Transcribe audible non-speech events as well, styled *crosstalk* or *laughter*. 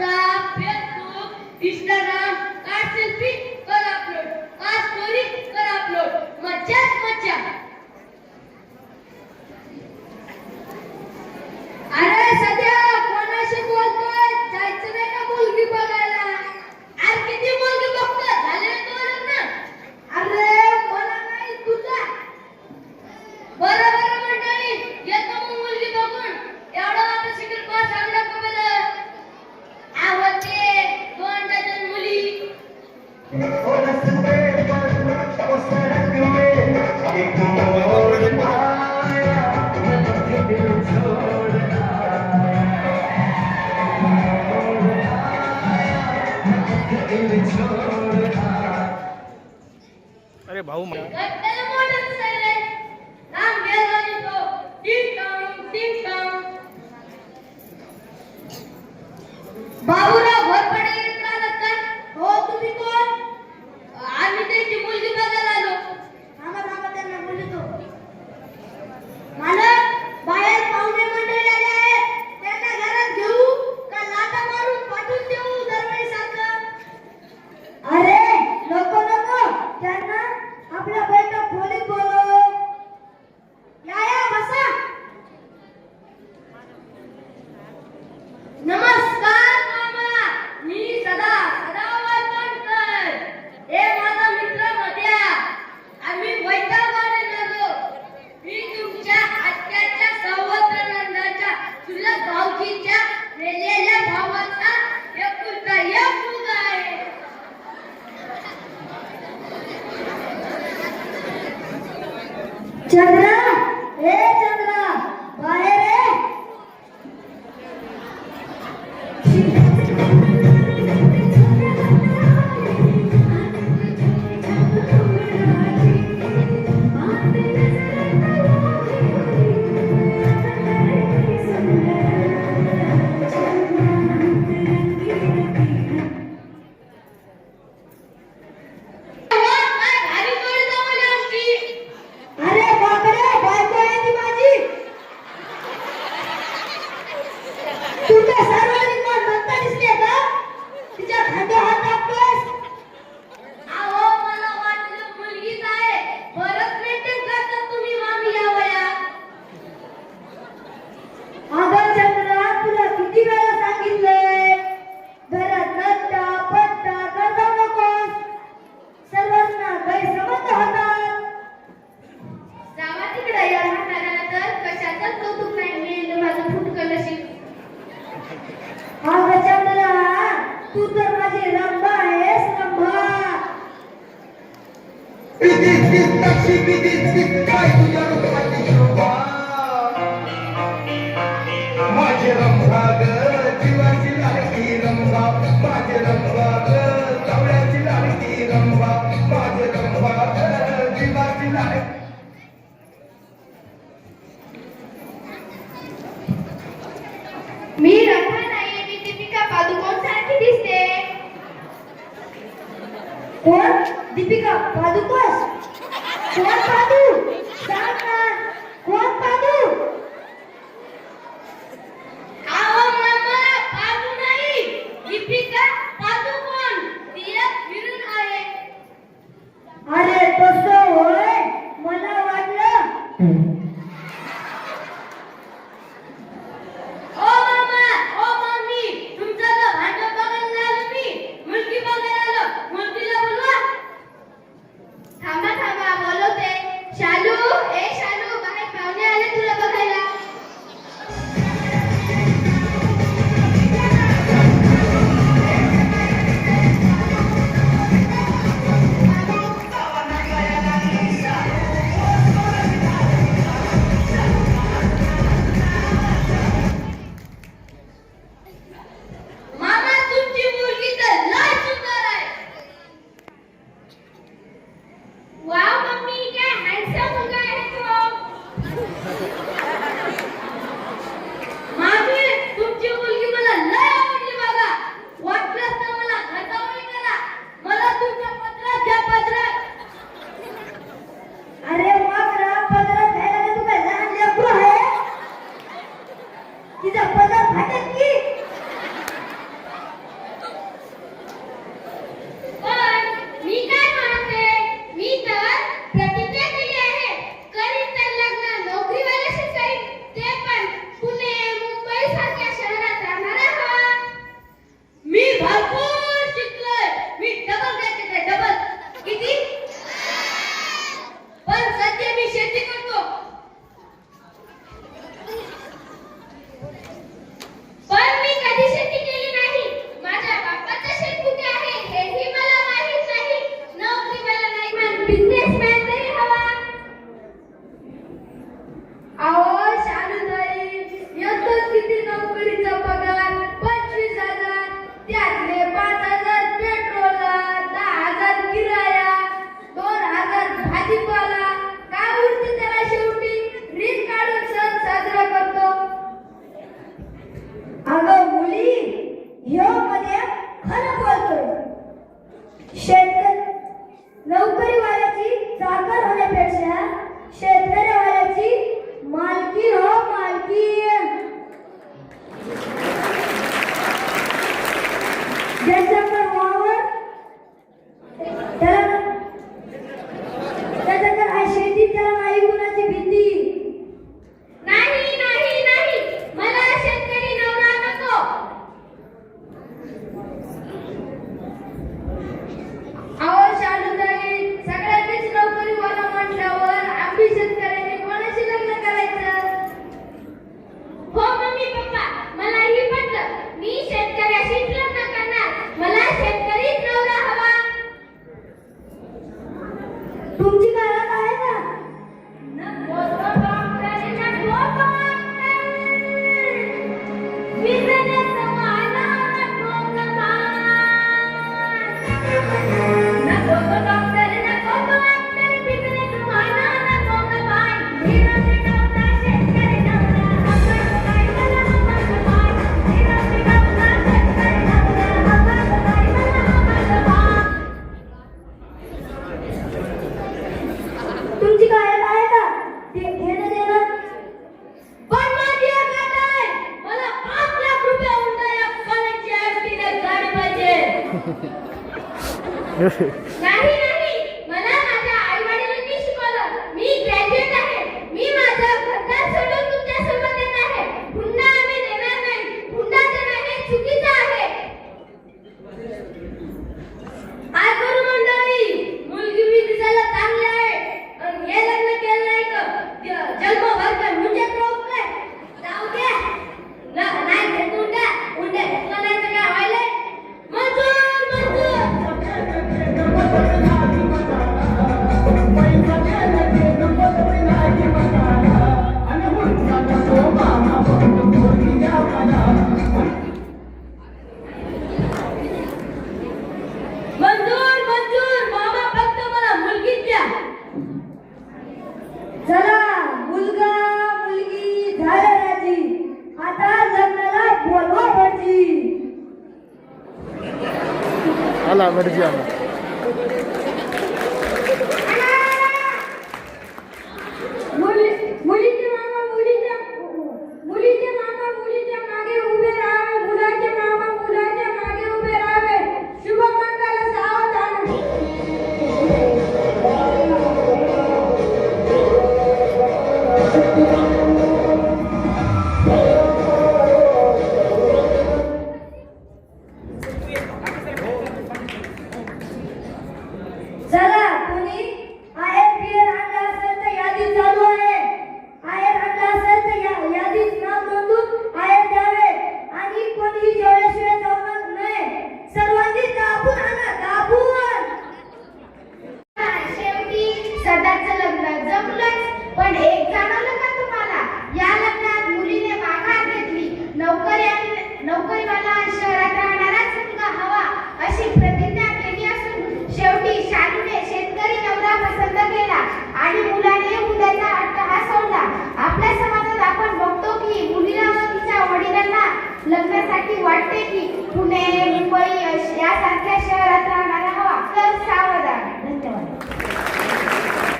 Bye. బహుమతి బాబు Charla que o deserto कोण? दीपिका पादुकोस कोण पादू? सांग ना. कोण पादू? आहो मामा पादू नाही. दीपिका पादुकोण तिला फिरून आहे. अरे तसं होय. मला वाटलं. அதற்கு Na todo 就 *laughs* 是 നല്ല അലർജിയാണ്